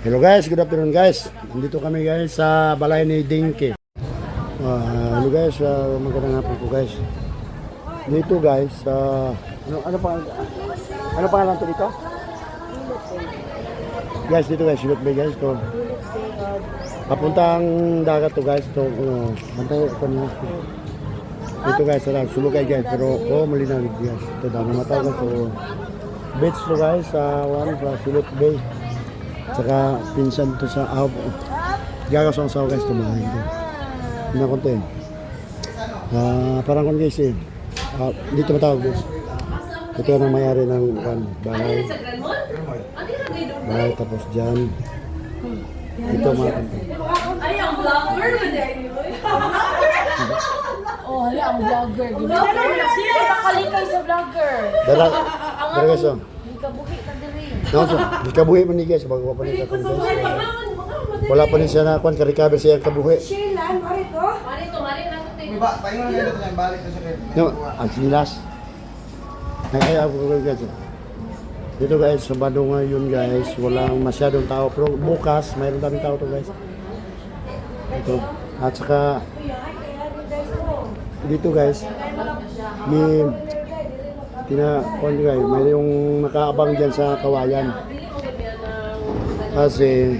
Hello guys, good afternoon guys. Nandito kami guys sa balay ni Dinky. Ah, hello guys, uh, magandang hapon po guys. Dito guys, ah, ano ano pa ano pangalan to dito? Guys, dito guys, Silot Bay guys to. Papuntang dagat to guys to. Uh, bantay ko niyo. Dito guys, sa sulukay guys, pero oh, malinaw guys. Ito dami mata guys. So, beach to guys, sa one sa Silot Bay. Tsaka pinsan to sa ah, gagaw sa saw guys tumahin ko. Na konti. Ah, parang kon guys eh. Ah, dito matawag guys. Ito ang mayari ng kan, bahay. Bahay tapos dyan. Ito mga kanto. Ay, ang vlogger mo dahil Oh, hala, ang vlogger. Vlogger? Sino nakalikay sa vlogger? Dala, dala guys oh. Hindi ka buhi ka diri. Naso, di kabuhi man ni guys, bago pa ni katong guys. Wala pa ni siya na kwan, ka-recover siya ang kabuhi. Marito, marito na ito. Ba, pahinga na dito yan, balik na sa kanya. No, ang sinilas. Ay, ay, ako ko guys. Dito guys, Sabado ngayon guys, walang masyadong tao. Pero bukas, mayroon daming tao to guys. Ito. At saka, dito guys, may, tina, guys, may yung nakaabang dyan sa kawayan. Kasi,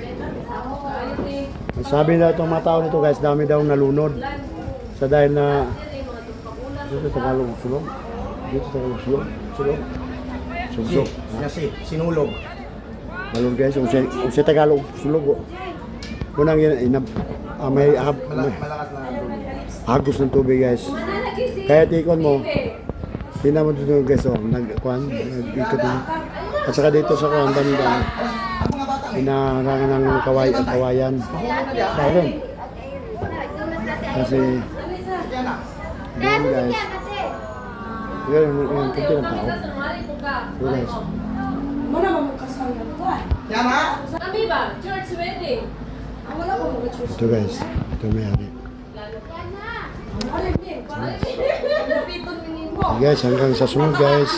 sabi na itong mga tao nito guys, dami daw nalunod. Sa dahil na, dito Tagalog sulog. Dito Tagalog sulog. Sulog. Sugsog. Kasi, sinulog. Malun guys, kung siya, kung siya Tagalog sulog. Unang yun, inab, ah, may, ah, may agos ng tubig guys. Kaya tikon mo, mo dito guys, oh, nagkuhan, nag-ikot mo. At saka dito sa kuhan, banda, inarangan ng kaway, kawayan. Sayang. Kasi, doon guys, yun, yun, yun, kunti ng tao. Marito ka. Yun guys. Yan ha? Kami ba? Church wedding. Ito guys, ito may hari. Guys, hanggang sa sunod guys.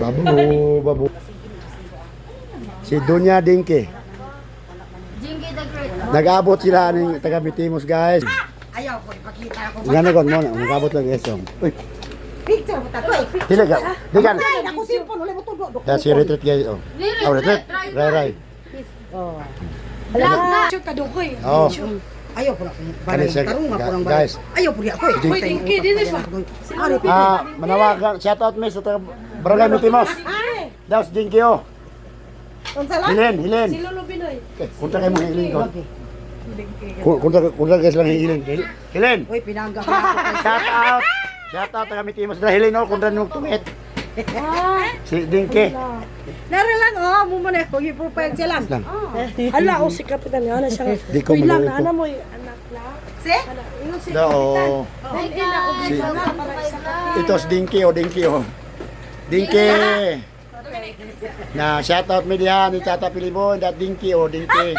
Babu, babu. Si Dunya Dinky. Jingy the Great. Nag-abot sila ng taga Bitimos guys. Ayaw ko, ipakita ko. Nga na mo na, nag-abot lang guys. oh. Uy, Picture mo tayo. Ay, picture. ka, di ka. Ay, ako cellphone, ulit mo tudo. Kaya si retreat guys. Oh, oh retreat. Ray, ray. Vlog na. Picture ka doon ko eh. Oh. Ayaw ko na kung Ano barang siya, tarong, ga- ako ng guys. Ayaw po di ako eh. Uy, thank you, dili pa. Ari, Ah, manawagan, shout out miss sa taga Barangay Bitimos. Daos oh. Lang? Hilen, hilen. Lolo Pinoy. Eh, Kunta kayo mo hiling ko. Kun- Kunta, kunta guys lang hiling. Hil- Hilen. Uy, pinangga ko ako. Shout out! Shout out taga Mitimos dahil no kung dano tumit. Si Dinky. Nara lang, oh, mo man eh. Kung i-profile siya lang. Lang. Ala, o si Kapitan Yana siya. Di ko maluwi ko. ana mo yung anak na. Si? Dao. Si Ito si Dinky o Dinky o. Dinky. Na shout out mi diha ni Tata Pilibon dat Dinky o Dinky.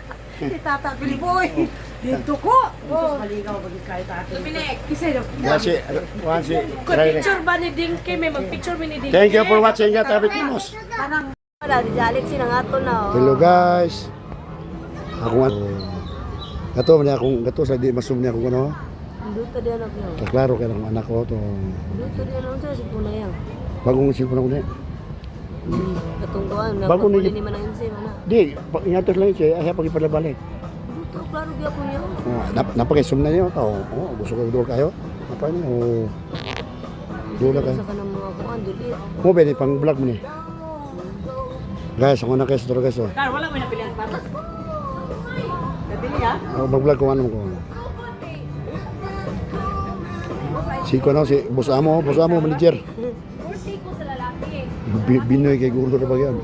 Tata Piliboy. Dito ko. Oh. Maligaw kahit atin. Dominic. Kisay daw. Ya si wan si Kung Ray. picture ba ni Dinky, may mag-picture mi ni Dinky. Thank you for watching ya taga Mitimos. Wala, di jalit sila nga to na. oh. Hello guys. Ako nga. Gato man akong gato sa di masum niya ako ano. Duto di anak niyo. Klaro kay ang anak ko to. Duto di anak siya, sipo na yan. Bagong cellphone ako ni. Katong kuhan, Bago ni- man ang sim, ana. Di, ingatos lang siya, ay pagipadabalik. Duto, klaro gyud ko niya. Oh, nap napakisum na niyo tao. Oh, gusto ko dul kayo. Apa ni? Oh. Dula kayo. Sa kanang mga kuhan, dili. Mo ba ni pang vlog mo ni? Guys, ako na guys, dito guys. Oh. Wala mo na pilihan pa. Nabili ha? Ako mag-vlog ko ano ko. Si ko na si boss amo, boss amo manager. Bi- Binoy kay gulo na ba yan?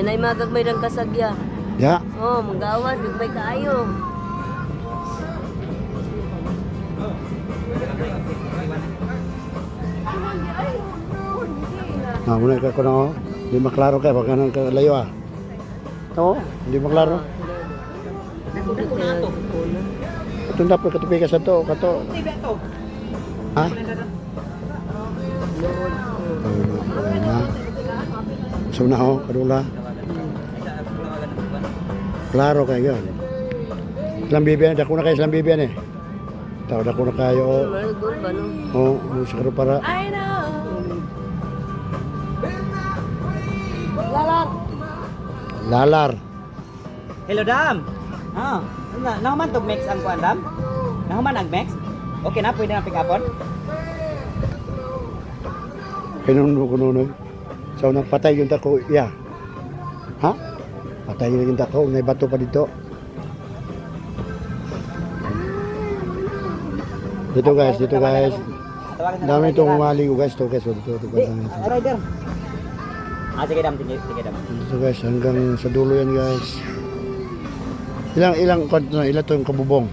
Yan ay magagmay ng kasagya. Ya, Oh, manggawas, gagmay kaayo. ah, muna ka ko na oh. Di maklaro kay baka nang kalayo ah. Oo, hindi maklaro. Ito dapat katupi ka sa to, kato. Tiba to. Ha? Oh, So na ho, kadula. Klaro kayo yun. Islang bibiyan, dako na kayo islang bibiyan eh. Tao dako na kayo. Oo, oh, siguro para. I know. Lalar. Hello, Dam. Ah, na nahuman tog mix ang kuan, Dam? Nahuman ang mix? Okay na, pwede na pick upon? Pinuno ko nuno. So nang patay yung tako, iya. Ha? Patay yung tako, may bato pa dito. Dito guys, dito guys. Dami itong maligo guys, to guys, dito, dito, Di, dami ito. rider. Ah, sige, Dam. Sige, Dam. Dito guys, hanggang sa dulo yan guys. Ilang, ilang, kwan- na, ilan to yung kabubong?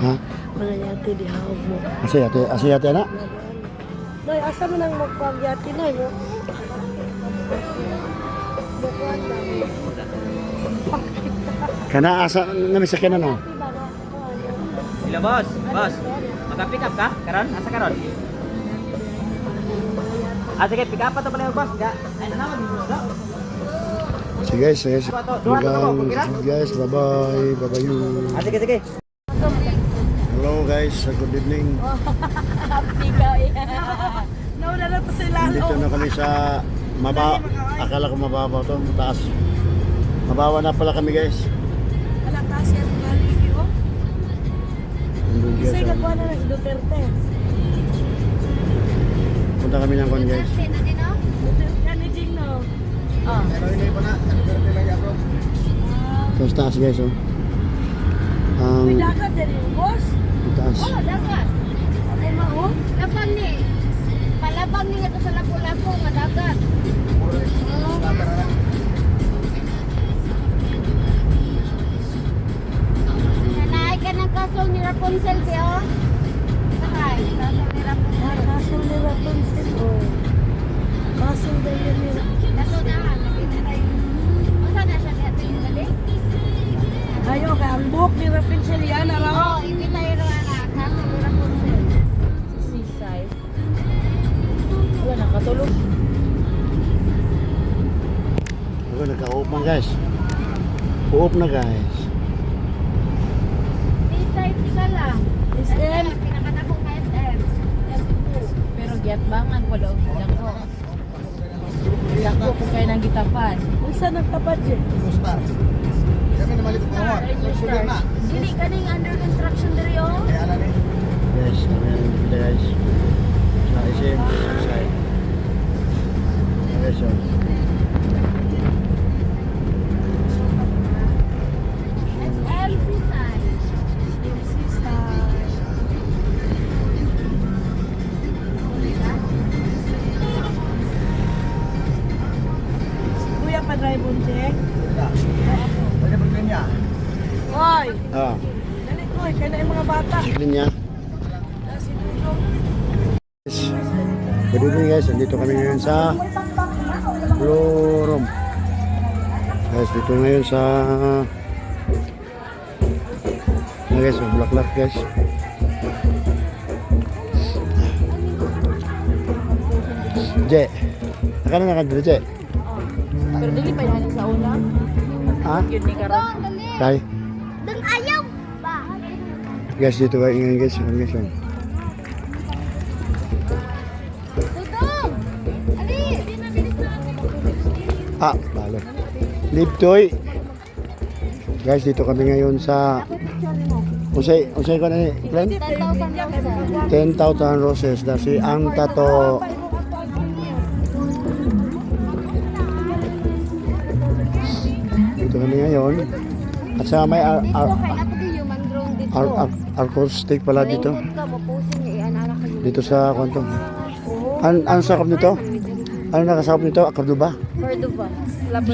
Ha? Mga yati di hawag mo. Asayate, asayate na? Noy, asa mo nang magpag Noy, mo? Kana asa, namisakyan na no? Hello, boss. Boss. Maka-pick up ka? Karon? Asa karon? Ah, sige, pick up pa to pala boss. Ga, ano naman, bro? Sige guys, sige. Hanggang, sige guys, bye-bye, bye-bye you. Ah, sige, sige. Hello guys, good evening. Ikaw, yeah. Nauna na to sila. Nandito na kami sa maba akala ko mababaw to, mataas. Mabawa na pala kami guys. Wala galigi, oh. Nandun guys, Kasi ah. gagawa na ng Duterte. Punta kami ng kwan guys. Yan ni Gino. Pero hindi pa na. Pero lang ako? Sa taas guys oh. Ang May dagat din yung boss. taas. dagat. Ay, mao. Lapang ni. Palabang ni ito sa lapu-lapu nga dagat. Nanay ka ng kasong ni Rapunzel, Teo? Nanay, kasong ni Rapunzel. Kaso ni Rapunzel, oh. Kaso na yun nila. Kaso na, nakita na yun. Masa na siya niya tingin kaya ang buhok ni Rapunzel yan, na guys. Seaside, tika lang. SM. Pinakadakong ka SM. Pero giat bangan wala og dako. Dako ko kay nang gitapan. Unsa nagtapad siya? Star. Kami na malit mo. Sugar na. Dili ka ning under construction diri oh. Kaya alam eh. Yes, kami guys. Sa isim, sa side. Okay, On check. Pwede ba niya? Hoy, Ah, dali ko, kaya na yung mga bata. niya. Yes. Good evening guys, nandito kami ngayon sa Room. Guys, dito ngayon sa na guys, black guys. Je, naka na nakadala Je. Pero dili pa yan sa una. Ha? Yun ni dali. Kay, Dong ayaw. Ba. guys, dito kayo ngayon guys. Ano guys. Ah, talo. Liptoy. Guys, dito kami ngayon sa Usay, usay ko na ni Glenn? 10,000 roses. 10,000 roses na si ang tato. Dito kami ngayon. At sa may ar, ar, ar, ar, acoustic pala dito. Dito sa kwanto. An, ang sakop nito? Ano nakasakop nito? Cordoba? Cordoba.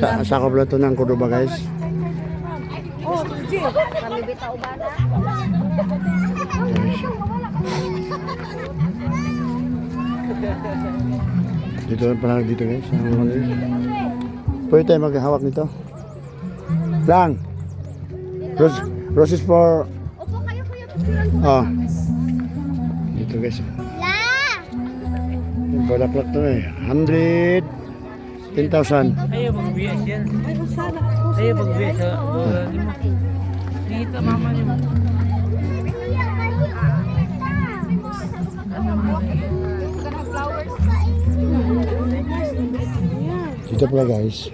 Sa, sakop lang ito ng Cordoba guys. Oh. Kami bitaw ba na? Dito pala dito guys. Ano. Pwede tayo maghahawak nito. Lang. Rose, roses for... Opo, kayo kuya. picturean ko. Oh. Dito guys. La! Bulaklak to eh. 100, 10,000. Ayaw sa bola ni mo. Dito mama ni mo. Dito pala guys.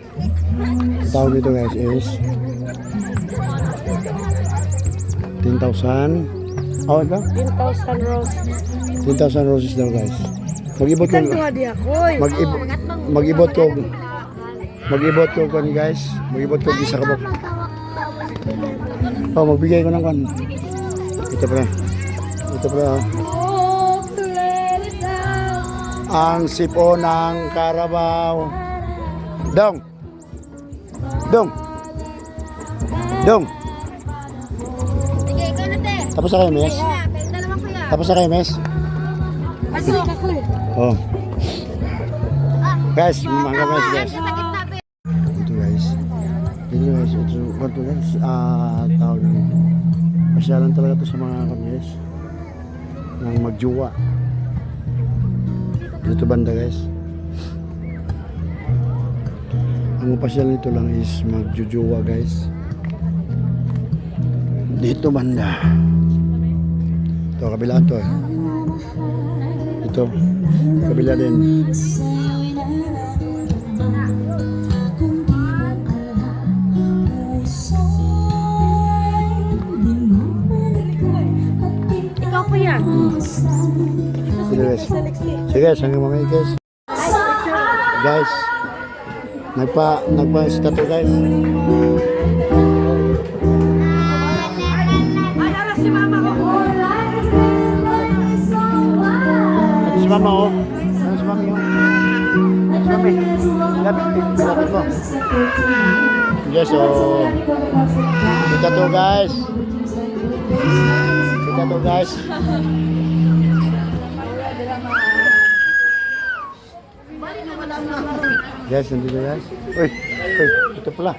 Tawag nito guys is 10,000. Oh, ito? 10,000 roses. 10,000 roses daw guys. Mag-ibot ko. Ako. eh. Mag-ibot, mag-ibot ko. Mag-ibot ko kan guys. Mag-ibot ko isa kabok. Oh, magbigay ko ng kan. Ito pala. Ito pala. oh. Ang sipo ng Carabao. Dong. Dong. Dong. Tapos na kayo, mes? Tapos na kayo, mes? Oh. Guys, mga guys, guys. Sa. Ito guys. Ito guys. Ito, ito guys. Ah, tawag ng pasyalan talaga to sa mga guys. Ng magjuwa. Dito banda guys. Ang pasyal nito lang is magjujuwa guys. Dito banda. Ito, kabila to eh. Ito. Kabila din. Ikaw pa yan. Sige guys. Sige guys, hanggang mamaya guys. Guys, nagpa, nagpa statue guys. Ito si mama oh. Ano si mami oh. Si mami. Lapit, lapit mo. Yes, oh. Kita to guys. Kita to guys. Guys, nandito guys. Uy, uy, ito pala.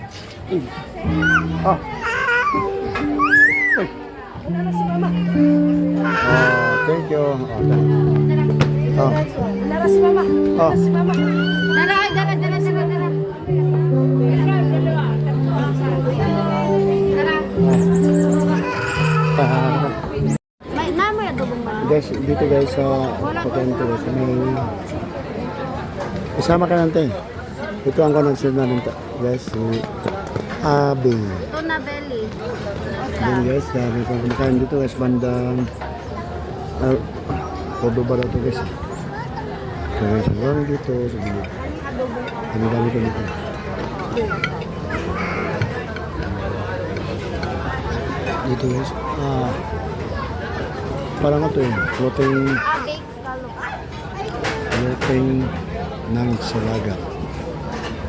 Uy. Oh. Uy. Oh, thank you. Oh, thank Oh. Lara si mama. Oh. Si mama. May namo ya dugong ba? guys, dito guys sa pagkain to guys, may isama ka nante. Ito ang sila namin ta- guys, si Abi. Ito na belly. Yan guys, dami pang kumakain dito guys, bandang uh, Cordoba daw to guys. So guys, ang dami dito gilid. Ang dami ko dito. Dito guys, ah, parang ito eh, floating Ah. Floating ng salaga.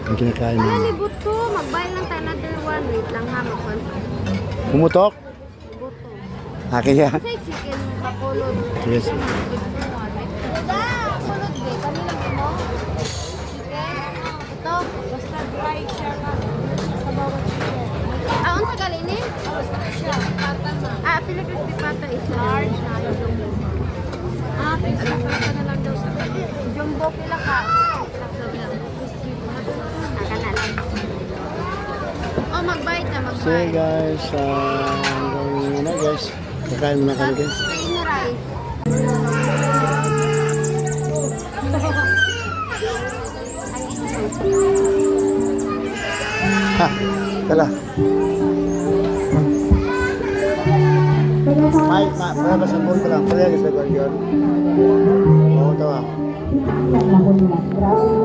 Ang kinakain Ay, namin. libot to. Mag-buy lang tayo another one. Wait lang ha, magpan. Pumutok? Libot to. Akin yan. Say chicken bakulod. Yes. Kuda, kulod be. Kanina mo? Chicken. Ito. Basta dry siya ka. Sa bawat chicken. Ah, unsa galini? Siya. Pata na. Ah, Philippines di pata is large na yung jumbo. Ah, pizza pata na lang daw sa Jumbo pila ka. Ah, kana lang. Oh, magbayad na, So magbayad. guys, ah, hanggang ano guys, kakain muna kami guys. Ha, kala. May, ma, may ba sa phone ko lang, pala guys, nagwan yun. Oo, tawa. Kanang